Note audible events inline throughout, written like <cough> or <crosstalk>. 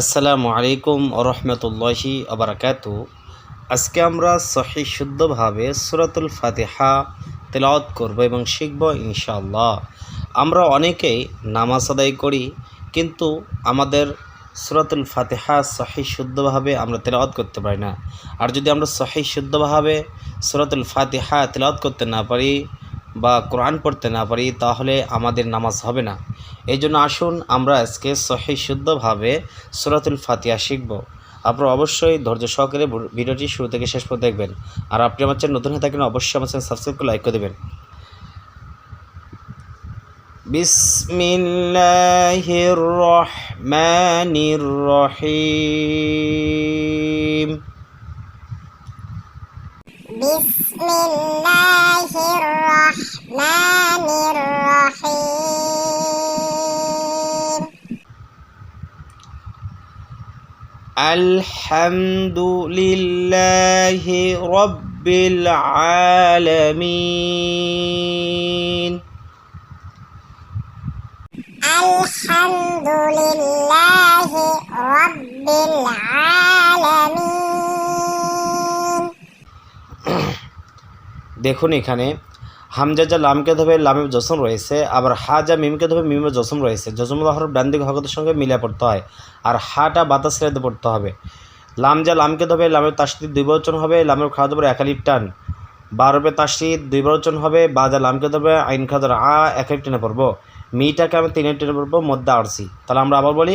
আসসালামু আলাইকুম রহমতুল্লাহি আবরাকাতু আজকে আমরা সহি শুদ্ধভাবে সুরাতুল ফাতিহা তেলাওয়াত করব এবং শিখব ইনশাআল্লাহ। আমরা অনেকেই নামাজ আদায় করি, কিন্তু আমাদের সুরাতুল ফাতিহা সহি শুদ্ধভাবে আমরা তেলাওয়াত করতে পারি না। আর যদি আমরা সহি শুদ্ধভাবে সুরাতুল ফাতিহা তেলাওয়াত করতে না পারি বা কোরআন পড়তে না পারি তাহলে আমাদের নামাজ হবে না। এই জন্য আসুন আমরা আজকে সহি শুদ্ধভাবে সুরাতুল ফাতিয়া শিখব। আপনারা অবশ্যই ধৈর্য সহকারে ভিডিওটি শুরু থেকে শেষ পর্যন্ত দেখবেন। আর আপনি আমার চ্যানেল নতুন হয়ে থাকেন অবশ্যই আমার চ্যানেল সাবস্ক্রাইব করে লাইক করে দেবেন। বিসমিল্লাহির রহমানির রহিম بسم الله الرحمن الرحيم الحمد لله رب العالمين الحمد لله رب العالمين এখানে, হামজা যা লামকে ধরে লামে জসম রয়েছে, আবার হা যা মিমকে ধরে মিমে জসম রয়েছে। জসমুল হরফ ডান হকতের সঙ্গে মিলে পড়তে হয়, আর হাটা বাতাস রেতে পড়তে হবে। লাম যা লামকে ধরে লামের তাসদিদ দুই বচন হবে, লামের খাওয়া ধরে একালিপ টান। বারবে তাসদিদ দুই বচন হবে, বা যা লামকে ধরবে আইন ধরে আ একালিপ টেনে পড়ব। মিটাকে আমি তিনে টেনে পড়ব মধ্যে আরসি। তাহলে আমরা আবার বলি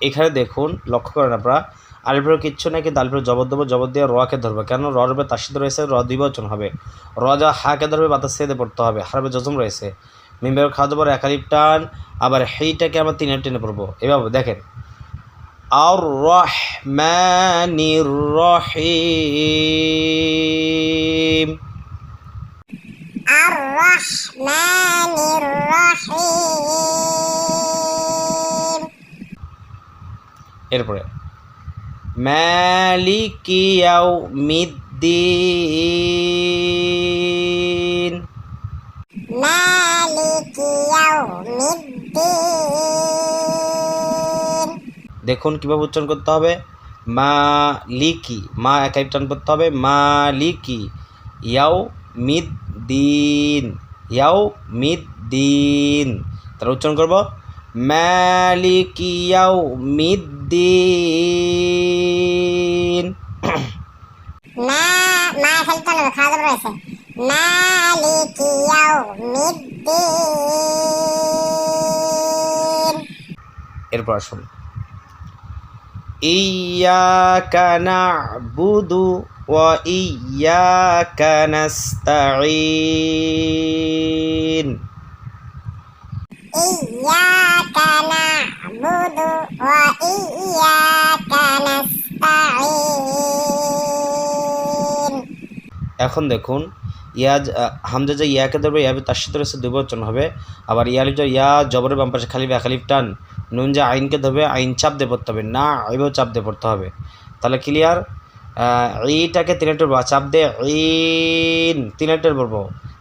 এখানে দেখুন, লক্ষ্য করেন আপনারা আলিপুর কিচ্ছু নাকি দালিপুর জবর দেবো জবর দিয়ে রকে ধরবে। কেন? র রবে তার সাথে রয়েছে র দুই বচন হবে। র যা হাকে ধরবে, বাতাস সেদে পড়তে হবে। হারবে জজম রয়েছে। মিমের খাওয়া দেবো একালিপ টান, আবার হেইটাকে আমরা তিনে টেনে পড়ব। এভাবে দেখেন। আর রহমানির রহিম। الرحمن الرحيم এরপরে মালিকিয়াও মিদ্দিন مالك يوم الدين দেখুন কীভাবে উচ্চারণ করতে হবে মালিকি মা একাই টান করতে হবে মালিকি ইয়াও মিদ দিন। ইয়াও মিদ দিন তাহলে উচ্চারণ করব। ম্যালিক ইয়াও মিদ দিন এরপর আসুন। ইয়াকা না'বুদু ওয়া ইয়াকা নাস্তাঈন إياك نعبد وإياك نستعين এখন দেখুন ইয়াজ হামজা যে ইয়াকে ধরবে ইয়াবে তার সাথে রয়েছে দুই বচন হবে আবার ইয়ালিফ যা ইয়া জবরের বাম পাশে খালিফ একালিফ টান নুন যে আইনকে ধরবে, আইন চাপ দিয়ে পড়তে হবে, না আইবেও চাপ দিয়ে পড়তে হবে। তাহলে ক্লিয়ার ইটাকে তিনেটের চাপ দিয়ে ইন তিনেটের পড়ব।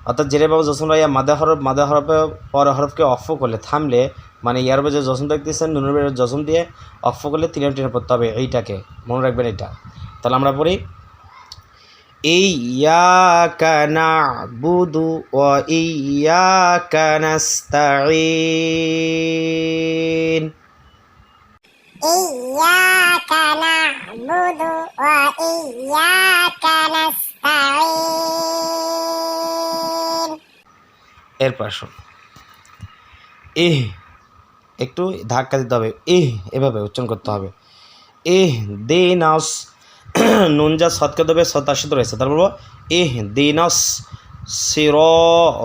অর্থাৎ জেরে বাবু জসম ইয়া মাদা হরফ, মাদা হরফে পর হরফকে অফ করলে থামলে মানে ইয়ার যে জসম দেখতেছেন নুনের বেড়ে জসম দিয়ে অফ করলে তিনের টেনে পড়তে হবে এইটাকে। মনে রাখবেন এটা। তাহলে আমরা পড়ি إياك نعبد وإياك نستعين إياك نعبد وإياك نستعين এরপর আসুন এহ একটু ধাক্কা দিতে হবে এহ এভাবে উচ্চারণ করতে হবে এহ দে নাস <clears throat> নুন যা সৎকে দেবে সতাশিত রয়েছে। তার বলব, ইহ দিনস সির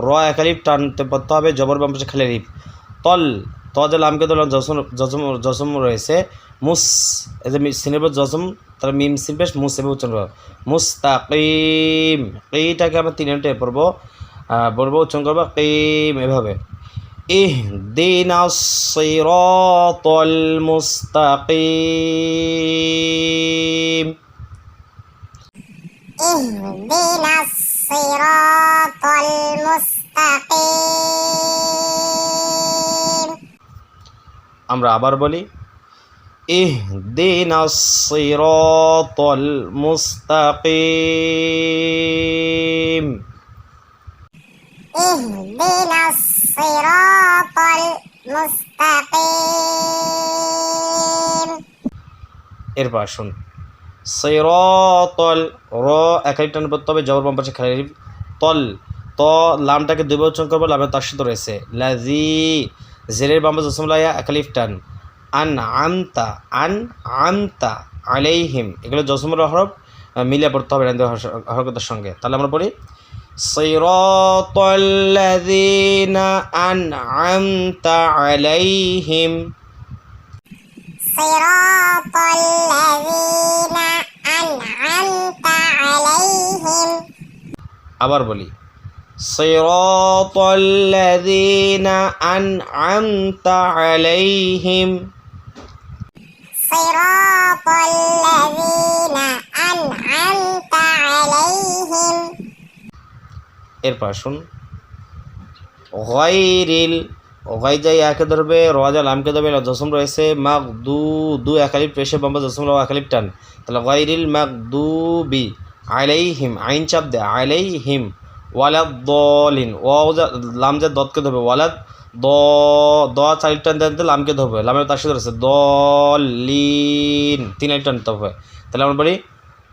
র একালিপ টানতে পড়তে হবে, জবর বাম পাশে খালি রিপ তল, ত যে লামকে দিলাম, জসম জসম জসম রয়েছে। মুস, এই যে সিনের পর জসম, তার মিম সিন পেশ, মুস এভাবে উচ্চারণ করব। মুস্তাকিম, এইটাকে আমরা তিন মিনিটে পড়ব। বলব উচ্চারণ করব, কিম, এভাবে। ইহ দিন সিরাতাল মুস্তাকিম। اهدنا الصراط المستقيم আমরা আবার বলি ইহ দিন সিরাতাল মুস্তাকিম اهدنا الصراط المستقيم এরপর আসুন সিরাতাল র একাই টান পড়তে হবে জবর বাম পাশে খালি তল ত লামটাকে দুই বচন করবো লামের তার সাথে রয়েছে লাজি জেরের বাম পাশে জসমলাইয়া একালিফ টান আন আনতা আন আনতা আলাইহিম এগুলো জসমুল হরফ আহ, মিলে পড়তে হবে এখান থেকে হর্ষ- হরকতের সঙ্গে তাহলে আমরা পড়ি صراط الذين أنعمت عليهم صراط الذين أنعمت عليهم আবার বলি صراط الذين أنعمت عليهم صراط الذين أنعمت عليهم এরপর আসুন গয়রিল যাই একে ধরবে রজা লামকে ধরবে জসম রয়েছে মাক দু দু একালিপ পেশে বাম্বা জসম রাও একালিপ টান। তাহলে গয়রিল মাক দু বি আইলাই হিম আইন চাপ দে আলাইহিম ওয়ালাদ দলিন ও যা দতকে ধরবে, ওয়ালাদ দ দ চারির টান দিতে লামকে ধরবে, লামের তার সাথে রয়েছে দলিন, তিন আলিপ টানতে হবে। তাহলে আমরা বলি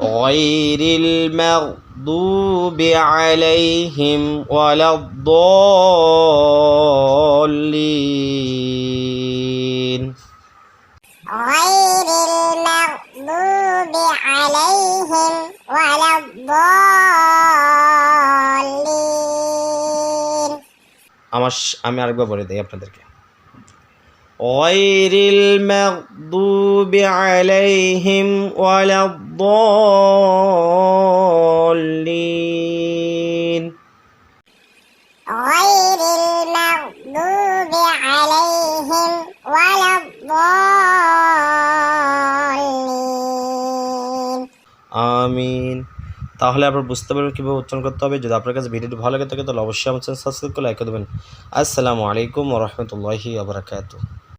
غير المغضوب عليهم ولا الضالين غير المغضوب عليهم ولا الضالين আমার স- আমি আরেকবার বলে দিই আপনাদেরকে غير المغضوب عليهم ولا الضالين غير المغضوب عليهم ولا الضالين আমিন তাহলে আপনার বুঝতে পারবেন কীভাবে উচ্চারণ করতে হবে যদি আপনার কাছে ভিডিওটি ভালো লাগে থাকে তাহলে অবশ্যই আমার চ্যানেল সাবস্ক্রাইব করে লাইক করে দেবেন আসসালামু আলাইকুম রহমতুল্লাহি আবরাকাতু